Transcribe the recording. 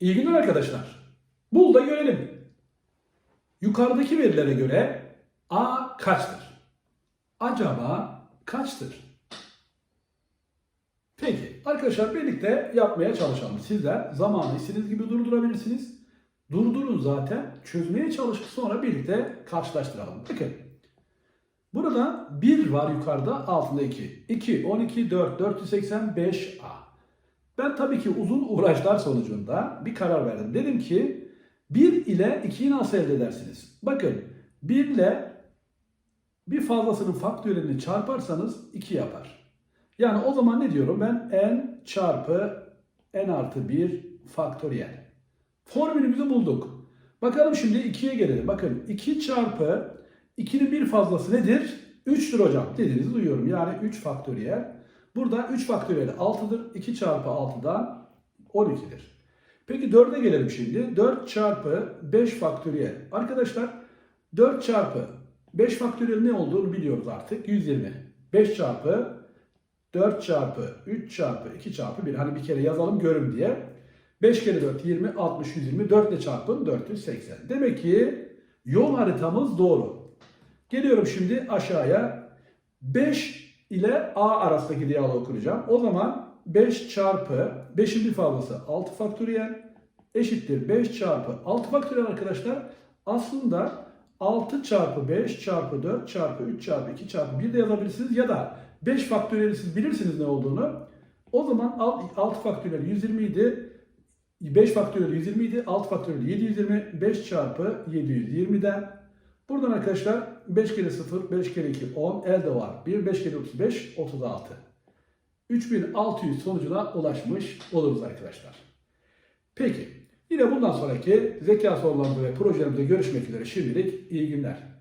İyi günler arkadaşlar. Bul da görelim. Yukarıdaki verilere göre A kaçtır? Acaba kaçtır? Peki arkadaşlar birlikte yapmaya çalışalım. Sizler zamanı istediğiniz gibi durdurabilirsiniz. Durdurun zaten. Çözmeye çalışıp sonra birlikte karşılaştıralım. Bakın. Burada 1 var yukarıda altında 2. 2, 12, 4, 485 A. Ben tabii ki uzun uğraşlar sonucunda bir karar verdim. Dedim ki 1 ile 2'yi nasıl elde edersiniz? Bakın 1 ile bir fazlasının faktöriyelini çarparsanız 2 yapar. Yani o zaman ne diyorum ben? n çarpı n artı 1 faktöriyel. Formülümüzü bulduk. Bakalım şimdi 2'ye gelelim. Bakın 2 çarpı 2'nin bir fazlası nedir? 3'tür hocam dediğinizi duyuyorum. Yani 3 faktöriyel. Burada 3 faktöriyel 6'dır. 2 çarpı 6'dan 12'dir. Peki 4'e gelelim şimdi. 4 çarpı 5 faktöriyel. Arkadaşlar 4 çarpı 5 faktöriyel ne olduğunu biliyoruz artık. 120. 5 çarpı 4 çarpı 3 çarpı 2 çarpı 1. Hani bir kere yazalım görün diye. 5 kere 4 20, 60, 120. 4 ile çarpın 480. Demek ki yol haritamız doğru. Geliyorum şimdi aşağıya. 5 ile A arasındaki diyaloğu kuracağım. O zaman 5 çarpı 5'in bir fazlası 6 faktöriyel eşittir 5 çarpı 6 faktöriyel arkadaşlar. Aslında 6 çarpı 5 çarpı 4 çarpı 3 çarpı 2 çarpı 1 de yazabilirsiniz ya da 5 faktöriyeli siz bilirsiniz ne olduğunu. O zaman 6 faktöriyel 120 idi. 5 faktöriyel 120 idi. 6 faktöriyel 720. 5 çarpı 720'den. Buradan arkadaşlar 5 kere 0, 5 kere 2, 10. Elde var. 1, 5 kere 35, 36. 3600 sonucuna ulaşmış oluruz arkadaşlar. Peki. Yine bundan sonraki zeka sorularında ve projelerimizde görüşmek üzere. Şimdilik iyi günler.